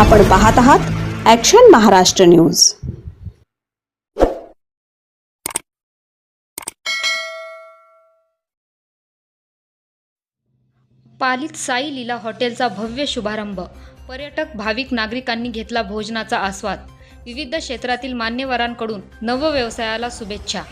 आपण पाहत आहात ॲक्शन महाराष्ट्र न्यूज पालीत साई लीला हॉटेलचा भव्य शुभारंभ. पर्यटक भाविक नागरिकांनी घेतला भोजनाचा आस्वाद. विविध क्षेत्रातील मान्यवरांकडून नवव्यवसायाला शुभेच्छा.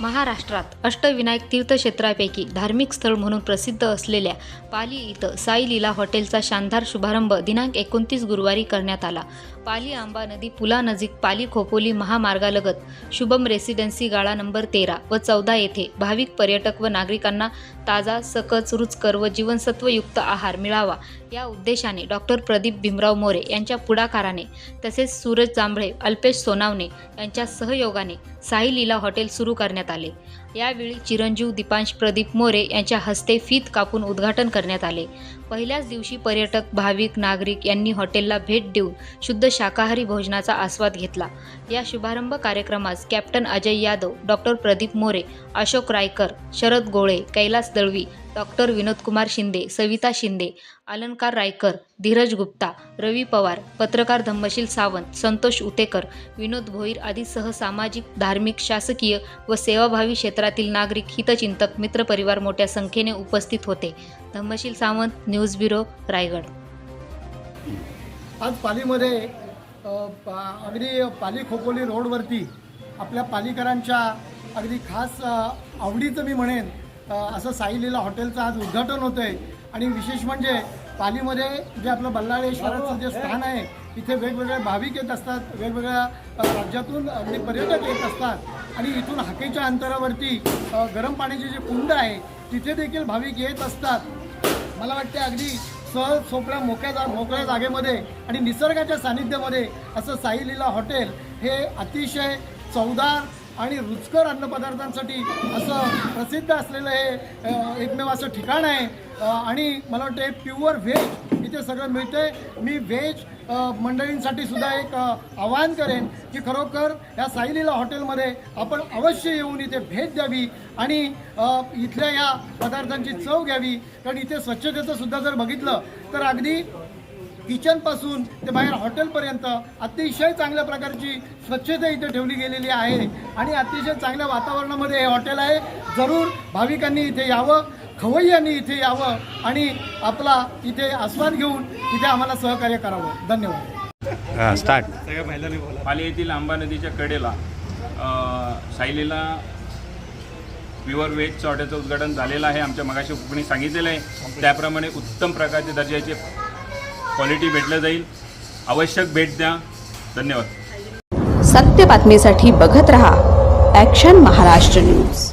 महाराष्ट्रात अष्टविनायक तीर्थक्षेत्रापैकी धार्मिक स्थळ म्हणून प्रसिद्ध असलेल्या पाली इथं साई लीला हॉटेलचा शानदार शुभारंभ दिनांक एकोणतीस गुरुवारी करण्यात आला. पाली आंबा नदी पुलानजीक पाली खोपोली महामार्गालगत शुभम रेसिडेन्सी गाळा नंबर तेरा व चौदा येथे भाविक पर्यटक व नागरिकांना ताजा सकच रुचकर व जीवनसत्वयुक्त आहार मिळावा. या उद्देशाने डॉक्टर प्रदीप भीमराव मोरे यांच्या पुढाकाराने तसेच सूरज जांभळे अल्पेश सोनावणे यांच्या सहयोगाने साई लीला हॉटेल सुरू करण्यात आले. यावेळी चिरंजीव दीपांश प्रदीप मोरे यांच्या हस्ते फीत कापून उद्घाटन करण्यात आले. पहिल्याच दिवशी पर्यटक भाविक नागरिक यांनी हॉटेलला भेट देऊन शुद्ध शाकाहारी भोजनाचा आस्वाद घेतला. या शुभारंभ कार्यक्रमास captain Ajay Yadav doctor Pradeep More Ashok Raikar Sharad Gole Kailas Dalvi doctor Vinodkumar Shinde Savita Shinde Alankar Raikar Dhiraj Gupta रवी पवार पत्रकार धम्मशील सावंत संतोष उतेकर विनोद भोईर आदीसह सामाजिक धार्मिक शासकीय व सेवाभावी क्षेत्रात क्षेत्रातील नागरिक हितचिंतक मित्रपरिवार मोठ्या संख्येने उपस्थित होते. Dhammasheel Sawant news bureau Raigad. आज पालीमध्ये अगदी पाली खोपोली रोडवरती आपल्या पालीकरांच्या अगदी खास आवडीचं मी म्हणेन असं साईलीला हॉटेलचं आज उद्घाटन होतं आहे आणि विशेष म्हणजे पालीमध्ये जे आपलं बल्लाळेश्वराचं जे स्थान आहे इथे वेगवेगळे भाविक येत असतात वेगवेगळ्या राज्यातून अगदी पर्यटक येत असतात. आणि इथून हाकेच्या अंतरावरती गरम पाण्याचे जे कुंड आहे तिथे देखील भाविक येत असतात. मला वाटते अगदी सहज सोपळ्या मोक्या जा मोकळ्या जागेमध्ये आणि निसर्गाच्या सानिध्यामध्ये असं साई लीला हॉटेल हे अतिशय चवदार आणि रुचकर अन्नपदार्थांसाठी असं प्रसिद्ध असलेलं हे एकमेव असं ठिकाण आहे. आणि मला वाटतं हे प्युअर व्हेज इथे सगळं मिळतंय. मी व्हेज मंडळींसाठी सुद्धा एक आवाहन करेन की खरोखर या साईलीला हॉटेलमध्ये आपण अवश्य येऊन इथे भेट द्यावी आणि इथल्या या पदार्थांची चव घ्यावी. कारण इथे स्वच्छतेचं सुद्धा जर बघितलं तर अगदी किचनपासून ते बाहेर हॉटेलपर्यंत अतिशय चांगल्या प्रकारची स्वच्छता इथे ठेवली गेलेली आहे. आणि अतिशय चांगल्या वातावरणामध्ये हे हॉटेल आहे. जरूर भाविकांनी इथे यावं खवय्यांनी इथे यावं आणि आपला इथे आस्वाद घेऊन इथे आम्हाला सहकार्य करावं. धन्यवाद. स्टार्ट पाली येथील आंबा नदीच्या कडेला अ, सायलीला प्युअर व्हेजचं हॉटेलचं उद्घाटन झालेलं आहे. आमच्या मगाशी कोणी सांगितलेलं आहे. त्याप्रमाणे उत्तम प्रकारचे दर्जाचे क्वालिटी भेटलं जाईल. आवश्यक भेट द्या. धन्यवाद. सत्य बातमीसाठी बघत रहा ॲक्शन महाराष्ट्र न्यूज